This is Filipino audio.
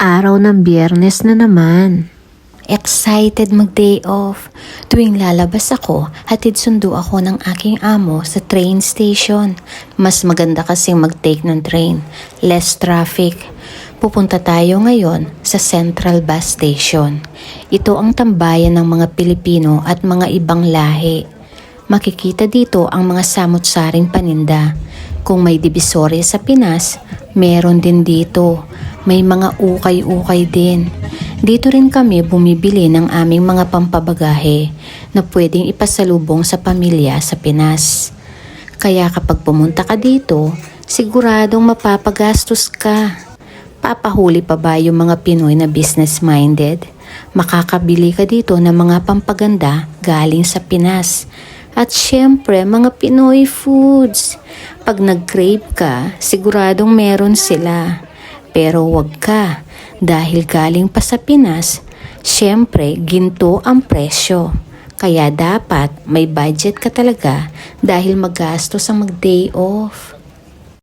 Araw ng biyernes na naman. Excited mag-day off. Tuwing lalabas ako, hatid sundo ako ng aking amo sa train station. Mas maganda kasing mag-take ng train. Less traffic. Pupunta tayo ngayon sa Central Bus Station. Ito ang tambayan ng mga Pilipino at mga ibang lahi. Makikita dito ang mga samot-saring paninda. Kung may divisoria sa Pinas, meron din dito. May mga ukay-ukay din. Dito rin kami bumibili ng aming mga pampabagahe na pwedeng ipasalubong sa pamilya sa Pinas. Kaya kapag pumunta ka dito, siguradong mapapagastos ka. Papahuli pa ba yung mga Pinoy na business-minded? Makakabili ka dito ng mga pampaganda galing sa Pinas. At syempre, mga Pinoy foods. Pag nag-crave ka, siguradong meron sila. Pero wag ka, dahil galing pa sa Pinas, syempre ginto ang presyo. Kaya dapat may budget ka talaga dahil magastos ang mag-day off.